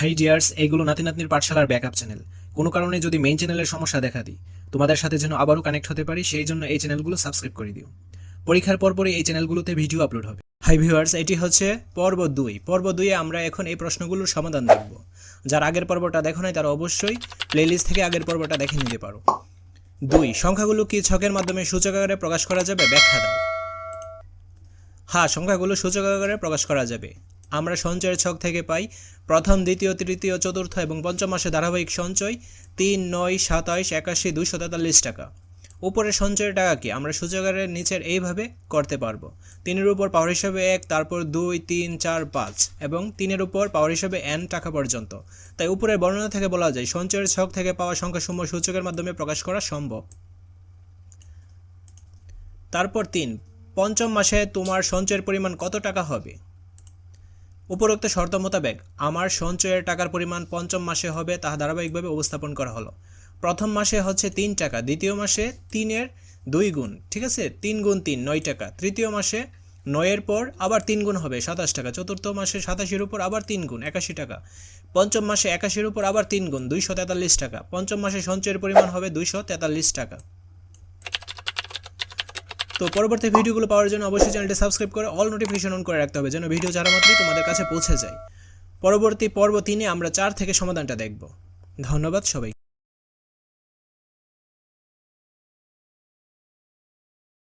High dears এইগুলো নাতি নাতনির পাঠশালার ব্যাকআপ চ্যানেল। কোনো কারণে যদি মেইন চ্যানেলের সমস্যা দেখা দিই, তোমাদের সাথে যেন আবারও কানেক্ট হতে পারি, সেই জন্য এই চ্যানেলগুলো সাবস্ক্রাইব করে দিও। পরীক্ষার পরপরই এই চ্যানেলগুলোতে ভিডিও আপলোড হবে। হাই ভিউয়ার্স এটি হচ্ছে পর্ব দুই। পর্ব দুইয়ে আমরা এখন এই প্রশ্নগুলোর সমাধান দেখব। যার আগের পর্বটা দেখো নাই, তারা অবশ্যই প্লেলিস্ট থেকে আগের পর্বটা দেখে নিতে পারো। দুই, সংখ্যাগুলো কি ছকের মাধ্যমে সূচক আকারে প্রকাশ করা যাবে? ব্যাখ্যা দাও। হ্যাঁ সংখ্যাগুলো সূচক আকারে প্রকাশ করা যাবে। আমরা সঞ্চয়ের ছক থেকে পাই। প্রথম, দ্বিতীয়, তৃতীয়, চতুর্থ এবং পঞ্চম মাসে ধারাবাহিক সঞ্চয় তিন, নয়, সাতাইশ, একাশি, দুইশো তেতাল্লিশ টাকা। উপরে সঞ্চয়ের টাকা কি? আমরা সূচকারের নিচের এইভাবে করতে পারব। তিনের উপর পাওয়ার হিসাবে এক, তারপর দুই, তিন, চার, পাঁচ এবং তিনের উপর পাওয়ার হিসাবে এন টাকা পর্যন্ত। তাই উপরের বর্ণনা থেকে বলা যায়, সঞ্চয়ের ছক থেকে পাওয়া সংখ্যাসমূহ সূচকের মাধ্যমে প্রকাশ করা সম্ভব। তারপর তিন, পঞ্চম মাসে তোমার সঞ্চয়ের পরিমাণ কত টাকা হবে? উপরোক্ত শর্ত মোতাবেক আমার সঞ্চয়ের টাকার পরিমাণ পঞ্চম মাসে হবে তাহা ধারাবাহিকভাবে উপস্থাপন করা হলো। প্রথম মাসে হচ্ছে তিন টাকা, দ্বিতীয় মাসে তিনের দুই গুণ, ঠিক আছে? তিন গুণ তিন, নয় টাকা। তৃতীয় মাসে নয়ের পর আবার তিন গুণ হবে, সাতাশ টাকা। চতুর্থ মাসে সাতাশির উপর আবার তিন গুণ, একাশি টাকা। পঞ্চম মাসে একাশির উপর আবার তিন গুণ, দুইশো তেতাল্লিশ টাকা। পঞ্চম মাসে সঞ্চয়ের পরিমাণ হবে দুইশো তেতাল্লিশ টাকা। তো পরবর্তী ভিডিওগুলো পাওয়ার জন্য অবশ্যই চ্যানেলটি সাবস্ক্রাইব করে অল নোটিফিকেশন অন করে রাখতে হবে যেন ভিডিও যারা মাত্রই তোমাদের কাছে পৌঁছে যায়। পরবর্তী পর্ব তিনে আমরা চার থেকে সমাধানটা দেখব। ধন্যবাদ সবাই